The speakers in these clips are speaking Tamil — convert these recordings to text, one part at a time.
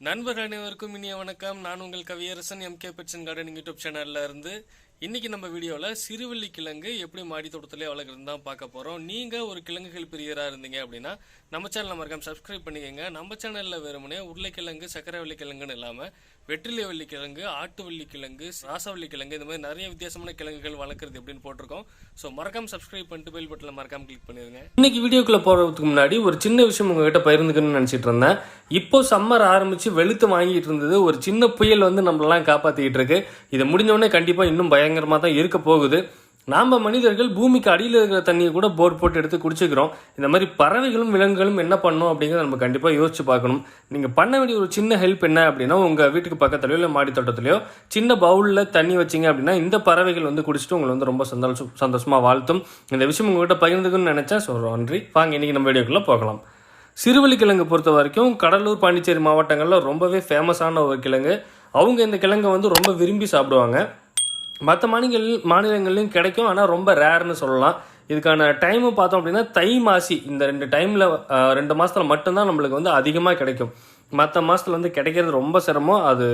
நண்பர் அனைவருக்கும் இனிய வணக்கம். நான் உங்கள் Kaviyarasan MK pets and garden YouTube சேனல்ல இருந்து இன்றைக்கி நம்ம வீடியோவில் சிறுவள்ளி கிழங்கு எப்படி மாடி தோட்டத்திலே வளர்க்குறது தான் பார்க்க போகிறோம் நீங்கள் ஒரு கிழங்குகள் பிரியராக இருந்தீங்க அப்படின்னா நம்ம சேனல் மறக்காம சப்ஸ்கிரைப் பண்ணிக்கோங்க. நம்ம சேனலில் வெறுமனே உருளைக்கிழங்கு சக்கரவள்ளி கிழங்குன்னு இல்லாமல் வெற்றிலை வள்ளி கிழங்கு ஆட்டு வள்ளி கிழங்கு ராசவள்ளி கிழங்கு இந்த மாதிரி நிறைய வித்தியாசமான கிழங்குகள் வளர்க்குறது எப்படின்னு போட்டிருக்கோம். ஸோ மறக்காம சப்ஸ்கிரைப் பண்ணிட்டு பெல் பட்டனில் மறக்காம கிளிக் பண்ணிடுங்க. இன்னைக்கு வீடியோக்குள்ளே போகிறதுக்கு முன்னாடி ஒரு சின்ன விஷயம் உங்ககிட்ட பகிர்ந்துக்கணும்னு நினச்சிட்டு இருந்தேன். இப்போ சம்மர் ஆரம்பித்து வெளுத்து வாங்கிட்டு இருந்தது ஒரு சின்ன புயல் வந்து நம்மளெல்லாம் காப்பாற்றிக்கிட்டு இருக்கு. இது முடிஞ்சவொடனே கண்டிப்பாக இன்னும் பயம் பயங்கரமாக தான் இருக்க போகுது. நாம் மனிதர்கள் பூமிக்கு அடியில் இருக்கிற தண்ணியை கூட போர் போட்டு எடுத்து குடிச்சிக்கிறோம். இந்த மாதிரி பறவைகளும் விலங்குகளும் என்ன பண்ணும் அப்படிங்கிறத நம்ம கண்டிப்பாக யோசிச்சு பார்க்கணும். நீங்கள் பண்ண வேண்டிய ஒரு சின்ன ஹெல்ப் என்ன அப்படின்னா உங்கள் வீட்டுக்கு பக்கத்துலையோ இல்லை மாடி தோட்டத்துலையோ சின்ன பவுலில் தண்ணி வச்சிங்க அப்படின்னா இந்த பறவைகள் வந்து குடிச்சிட்டு உங்களை வந்து ரொம்ப சந்தோஷம் சந்தோஷமாக வாழ்த்தும். இந்த விஷயம் உங்கள்கிட்ட பகிர்ந்துக்கணும்னு நினச்சேன். சொல்கிறோம் நன்றி. வாங்க இன்றைக்கி நம்ம வீடியோக்குள்ளே போகலாம். சிறுவள்ளி கிழங்கு பொறுத்த வரைக்கும் கடலூர் பாண்டிச்சேரி மாவட்டங்களில் ரொம்பவே ஃபேமஸான ஒரு கிழங்கு. அவங்க இந்த கிழங்கை வந்து ரொம்ப விரும்பி சாப்பிடுவாங்க. மற்ற மாநிலங்கள் மாநிலங்கள்லையும் கிடைக்கும் ஆனால் ரொம்ப ரேர்னு சொல்லலாம். இதுக்கான டைமு பார்த்தோம் அப்படின்னா தை மாசி இந்த ரெண்டு டைமில் ரெண்டு மாதத்தில் மட்டும்தான் நம்மளுக்கு வந்து அதிகமாக கிடைக்கும். மற்ற மாதத்தில் வந்து கிடைக்கிறது ரொம்ப சிரமம். அது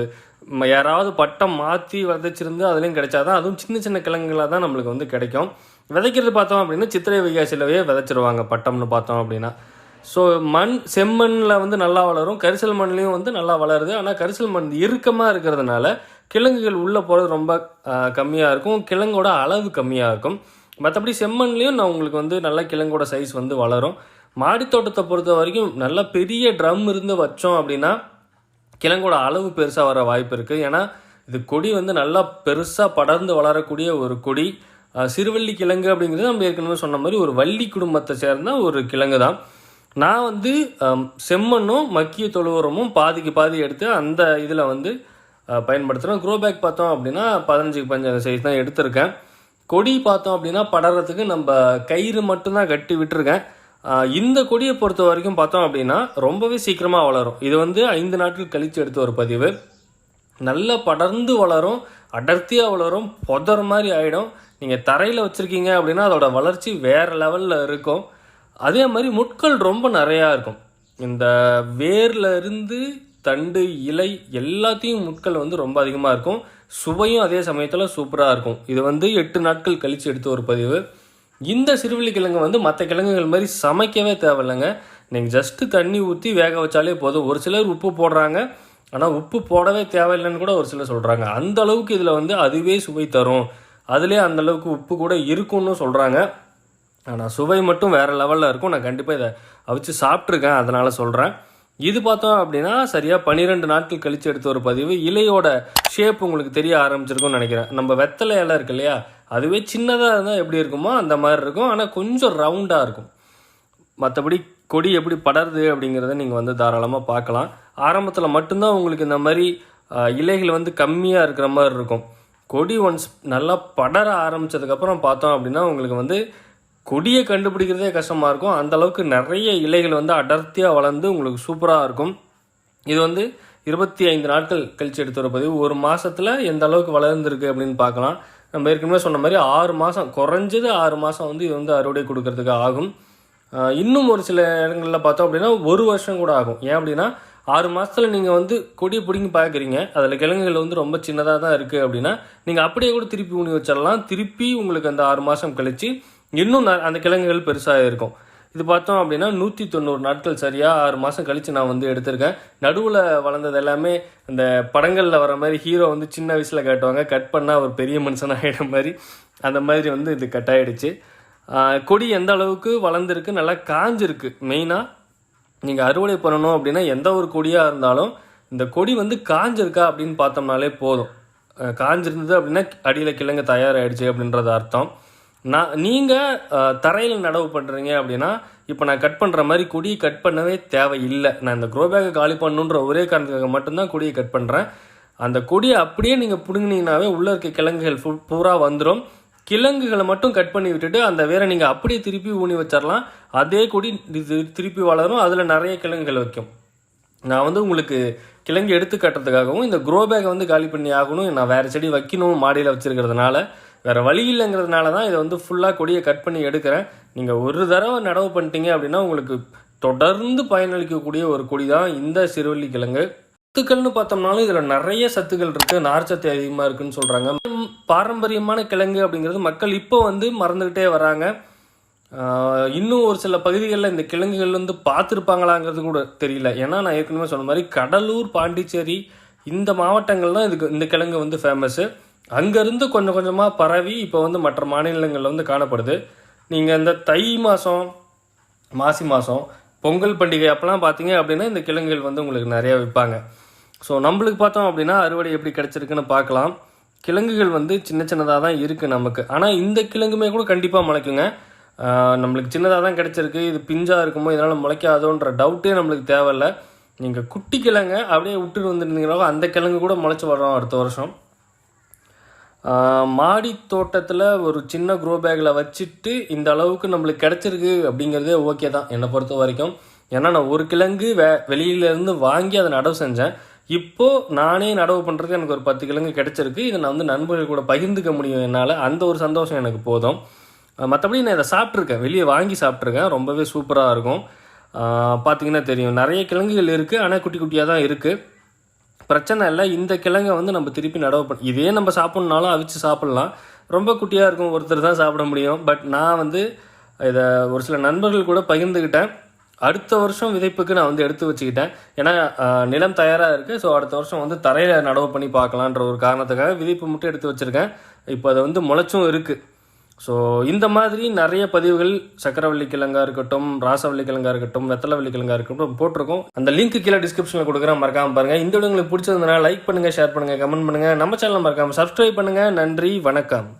யாராவது பட்டம் மாற்றி விதைச்சிருந்து அதுலேயும் கிடைச்சாதான் அதுவும் சின்ன சின்ன கிழங்குகளாக தான் நம்மளுக்கு வந்து கிடைக்கும். விதைக்கிறது பார்த்தோம் அப்படின்னா சித்திரை வைகாசிலவே விதைச்சிருவாங்க பட்டம்னு பார்த்தோம் அப்படின்னா. ஸோ மண் செம்மண்ணில் வந்து நல்லா வளரும். கரிசல் மண்லேயும் வந்து நல்லா வளருது. ஆனால் கரிசல் மண் இறுக்கமாக இருக்கிறதுனால கிழங்குகள் உள்ளே போகிறது ரொம்ப கம்மியாக இருக்கும். கிழங்கோட அளவு கம்மியாக இருக்கும். மற்றபடி செம்மண்லேயும் நான் உங்களுக்கு வந்து நல்ல கிழங்கோட சைஸ் வந்து வளரும். மாடித்தோட்டத்தை பொறுத்த வரைக்கும் நல்ல பெரிய ட்ரம் இருந்து வச்சோம் அப்படின்னா கிழங்கோட அளவு பெருசாக வர வாய்ப்பு இருக்குது ஏன்னா இது கொடி வந்து நல்லா பெருசாக படர்ந்து வளரக்கூடிய ஒரு கொடி. சிறுவள்ளி கிழங்கு அப்படிங்கிறது நம்ம ஏற்கனவே சொன்ன மாதிரி ஒரு வள்ளி குடும்பத்தை சேர்ந்த ஒரு கிழங்கு தான். நான் வந்து செம்மண்ணும் மக்கிய தொழுவரமும் பாதிக்கு பாதி எடுத்து அந்த இதில் வந்து பயன்படுத்துகிறோம் பயன்படுத்துகிறேன் க்ரோ பேக் பார்த்தோம் அப்படின்னா பதினஞ்சுக்கு பதினஞ்சு சைஸ் தான் எடுத்திருக்கேன். கொடி பார்த்தோம் அப்படின்னா படறதுக்கு நம்ம கயிறு மட்டும்தான் கட்டி விட்டுருக்கேன். இந்த கொடியை பொறுத்த வரைக்கும் பார்த்தோம் அப்படின்னா ரொம்பவே சீக்கிரமாக வளரும். இது வந்து ஐந்து நாட்கள் கழித்து எடுத்த ஒரு பதிவு. நல்லா படர்ந்து வளரும் அடர்த்தியாக வளரும் புதற மாதிரி ஆகிடும் நீங்கள் தரையில் வச்சுருக்கீங்க அப்படின்னா அதோட வளர்ச்சி வேறு லெவலில் இருக்கும். அதே மாதிரி முட்கள் ரொம்ப நிறையா இருக்கும். இந்த வேரில் இருந்து தண்டு இலை எல்லாத்தையும் முட்கள் வந்து ரொம்ப அதிகமாக இருக்கும். சுவையும் அதே சமயத்தில் சூப்பராக இருக்கும். இது வந்து எட்டு நாட்கள் கழித்து எடுத்த ஒரு பதிவு. இந்த சிறுவள்ளி கிழங்கு வந்து மற்ற கிழங்குகள் மாதிரி சமைக்கவே தேவையில்லைங்க. நீங்கள் ஜஸ்ட்டு தண்ணி ஊற்றி வேக வச்சாலே போதும். ஒரு சிலர் உப்பு போடுறாங்க. ஆனால் உப்பு போடவே தேவையில்லைன்னு கூட ஒரு சிலர் சொல்கிறாங்க அந்த அளவுக்கு இதில் வந்து அதுவே சுவை தரும். அதுலேயே அந்த அளவுக்கு உப்பு கூட இருக்கும்னு சொல்கிறாங்க ஆனால் சுவை மட்டும் வேறு லெவலில் இருக்கும். நான் கண்டிப்பாக இதை அவிச்சு சாப்பிட்ருக்கேன் அதனால் சொல்கிறேன் இது பார்த்தோம் அப்படின்னா சரியாக பன்னிரெண்டு நாட்கள் கழித்து எடுத்த ஒரு பதிவு. இலையோட ஷேப் உங்களுக்கு தெரிய ஆரம்பிச்சிருக்கும்னு நினைக்கிறேன். நம்ம வெத்தலை இலை இருக்கு இல்லையா? அதுவே சின்னதாக இருந்தால் எப்படி இருக்குமோ அந்த மாதிரி இருக்கும். ஆனால் கொஞ்சம் ரவுண்டாக இருக்கும். மற்றபடி கொடி எப்படி படருது அப்படிங்கிறத நீங்கள் வந்து தாராளமாக பார்க்கலாம். ஆரம்பத்தில் மட்டும்தான் உங்களுக்கு இந்த மாதிரி இலைகள் வந்து கம்மியாக இருக்கிற மாதிரி இருக்கும். கொடி ஒன்ஸ் நல்லா படர ஆரம்பிச்சதுக்கப்புறம் பார்த்தோம் அப்படின்னா உங்களுக்கு வந்து கொடியை கண்டுபிடிக்கிறதே கஷ்டமாக இருக்கும். அந்த அளவுக்கு நிறைய இலைகள் வந்து அடர்த்தியாக வளர்ந்து உங்களுக்கு சூப்பராக இருக்கும். இது வந்து இருபத்தி ஐந்து நாட்கள் கழிச்சு எடுத்து வர பதிவு. ஒரு மாதத்தில் எந்த அளவுக்கு வளர்ந்துருக்கு அப்படின்னு பார்க்கலாம். நம்ம ஏற்கனவே சொன்ன மாதிரி ஆறு மாதம் குறைஞ்சது ஆறு மாதம் வந்து இது வந்து அறுவடை கொடுக்கறதுக்கு ஆகும். இன்னும் ஒரு சில இடங்களில் பார்த்தோம் அப்படின்னா ஒரு வருஷம் கூட ஆகும். ஏன் அப்படின்னா ஆறு மாதத்தில் நீங்கள் வந்து கொடியை பிடிங்கி பார்க்குறீங்க அதில் கிழங்குகள் வந்து ரொம்ப சின்னதாக தான் இருக்குது அப்படின்னா நீங்கள் அப்படியே கூட திருப்பி ஊனி வச்சிடலாம். திருப்பி உங்களுக்கு அந்த ஆறு மாதம் கழித்து இன்னும் ந- அந்த கிழங்குகள் பெருசாக இருக்கும். இது பார்த்தோம் அப்படின்னா நூற்றி தொண்ணூறு நாட்கள் சரியாக ஆறு மாதம் கழித்து நான் வந்து எடுத்திருக்கேன். நடுவில் வளர்ந்தது எல்லாமே இந்த படங்களில் வர மாதிரி ஹீரோ வந்து சின்ன வயசில் காட்டுவாங்க. கட் பண்ணால் ஒரு பெரிய மனுஷன் ஆகிட மாதிரி. அந்த மாதிரி வந்து இது கட் ஆகிடுச்சு கொடி எந்த அளவுக்கு வளர்ந்துருக்கு நல்லா காஞ்சிருக்கு. மெயினாக நீங்கள் அறுவடை பண்ணணும் அப்படின்னா எந்த ஒரு கொடியாக இருந்தாலும் இந்த கொடி வந்து காஞ்சிருக்கா அப்படின்னு பார்த்தோம்னாலே போதும். காஞ்சிருந்தது அப்படின்னா அடியில் கிழங்கு தயாராகிடுச்சு அப்படின்றது அர்த்தம். நான் நீங்கள் தரையில் நடவு பண்ணுறீங்க அப்படின்னா இப்போ நான் கட் பண்ணுற மாதிரி கொடியை கட் பண்ணவே தேவையில்லை. நான் இந்த க்ரோ பேக்கை காலி பண்ணணுன்ற ஒரே காரணத்துக்காக மட்டும்தான் கொடியை கட் பண்ணுறேன் அந்த கொடியை அப்படியே நீங்கள் பிடுங்கினீங்கனாவே உள்ளே இருக்க கிழங்குகள் ஃபுல் பூரா வந்துடும் கிழங்குகளை மட்டும் கட் பண்ணி விட்டுட்டு அந்த வேரை நீங்கள் அப்படியே திருப்பி ஊனி வச்சிடலாம் அதே கொடி திருப்பி வளரும். அதில் நிறைய கிழங்குகள் வைக்கும். நான் வந்து உங்களுக்கு கிழங்கு எடுத்து கட்டுறதுக்காகவும் இந்த க்ரோ பேக்கை வந்து காலி பண்ணி ஆகணும். நான் வேறு செடி வைக்கணும் மாடியில் வச்சுருக்கிறதுனால. வேறு வழி இல்லைங்கிறதுனால தான் இதை வந்து ஃபுல்லாக கொடியை கட் பண்ணி எடுக்கிறேன். நீங்கள் ஒரு தடவை நடவு பண்ணிட்டீங்க அப்படின்னா உங்களுக்கு தொடர்ந்து பயனளிக்கக்கூடிய ஒரு கொடி தான் இந்த சிறுவள்ளி கிழங்கு. சத்துக்கள்னு பார்த்தோம்னாலும் இதில் நிறைய சத்துக்கள் இருக்குது நார்ச்சத்து அதிகமாக இருக்குன்னு சொல்கிறாங்க பாரம்பரியமான கிழங்கு அப்படிங்கிறது மக்கள் இப்போ வந்து மறந்துக்கிட்டே வராங்க. இன்னும் ஒரு சில பகுதிகளில் இந்த கிழங்குகள் வந்து பார்த்துருப்பாங்களாங்கிறது கூட தெரியல. ஏன்னா நான் ஏற்கனவே சொன்ன மாதிரி கடலூர் பாண்டிச்சேரி இந்த மாவட்டங்கள் தான் இதுக்கு இந்த கிழங்கு வந்து ஃபேமஸ்ஸு அங்கேருந்து கொஞ்சம் கொஞ்சமாக பரவி இப்போ வந்து மற்ற மாநிலங்களில் வந்து காணப்படுது. நீங்கள் இந்த தை மாதம் மாசி மாதம் பொங்கல் பண்டிகை அப்போலாம் பார்த்தீங்க அப்படின்னா இந்த கிழங்குகள் வந்து உங்களுக்கு நிறையா விற்பாங்க. ஸோ நம்மளுக்கு பார்த்தோம் அப்படின்னா அறுவடை எப்படி கிடச்சிருக்குன்னு பார்க்கலாம். கிழங்குகள் வந்து சின்ன சின்னதாக தான் இருக்குது நமக்கு. ஆனால் இந்த கிழங்குமே கூட கண்டிப்பாக முளைக்குங்க. நம்மளுக்கு சின்னதாக தான் கிடச்சிருக்கு. இது பிஞ்சாக இருக்குமோ இதனால் முளைக்காதோன்ற டவுட்டே நம்மளுக்கு தேவையில்லை. நீங்கள் குட்டி கிழங்க அப்படியே விட்டுட்டு வந்துருந்தீங்களோ அந்த கிழங்கு கூட முளைச்சி வரோம் அடுத்த வருஷம். மாடி தோட்டத்தில் ஒரு சின்ன க்ரோ பேக்கில் வச்சுட்டு இந்த அளவுக்கு நம்மளுக்கு கிடச்சிருக்கு அப்படிங்கிறதே ஓகே தான் என்னை பொறுத்த வரைக்கும். ஏன்னா நான் ஒரு கிழங்கு வே வெளியிலேருந்து வாங்கி அதை நடவு செஞ்சேன். இப்போது நானே நடவு பண்ணுறதுக்கு எனக்கு ஒரு பத்து கிழங்கு கிடச்சிருக்கு. இதை நான் வந்து நண்பர்கள் கூட பகிர்ந்துக்க முடியும் என்னால். அந்த ஒரு சந்தோஷம் எனக்கு போதும். மற்றபடி நான் இதை சாப்பிட்ருக்கேன் வெளியே வாங்கி சாப்பிட்ருக்கேன் ரொம்பவே சூப்பராக இருக்கும். பார்த்திங்கன்னா பார்த்தீங்கன்னா தெரியும். நிறைய கிழங்குகள் இருக்குது ஆனால் குட்டி குட்டியாக தான் இருக்குது பிரச்சனை இல்லை இந்த கிழங்கை வந்து நம்ம திருப்பி நடவு பண்ண இதே நம்ம சாப்பிட்ணுனாலும் அவிச்சு சாப்பிட்லாம். ரொம்ப குட்டியாக இருக்கும் ஒருத்தர் தான் சாப்பிட முடியும். பட் நான் வந்து இதை ஒரு சில நண்பர்கள் கூட பகிர்ந்துக்கிட்டேன் அடுத்த வருஷம் விதைப்புக்கு நான் வந்து எடுத்து வச்சுக்கிட்டேன். ஏன்னா நிலம் தயாராக இருக்குது ஸோ அடுத்த வருஷம் வந்து தரையில் நடவு பண்ணி பார்க்கலான்ற ஒரு காரணத்துக்காக விதைப்பு மட்டும் எடுத்து வச்சுருக்கேன். இப்போ அது வந்து முளைச்சும் இருக்குது ஸோ இந்த மாதிரி நிறைய பதிவுகள் சக்கரவள்ளி கிழங்கா இருக்கட்டும் ராசவள்ளி கிழங்கா இருக்கட்டும் வெத்தலவள்ளி கிழங்கா இருக்கட்டும் போட்டிருக்கோம். அந்த லிங்க் கீழே டிஸ்கிரிப்ஷனில் கொடுக்குறேன் மறக்காம பாருங்க. இந்த வீடியோ உங்களுக்கு பிடிச்சிருந்தனா லைக் பண்ணுங்க ஷேர் பண்ணுங்க கமெண்ட் பண்ணுங்க. நம்ம சேனல் மறக்காம சப்ஸ்கிரைப் பண்ணுங்க. நன்றி வணக்கம்.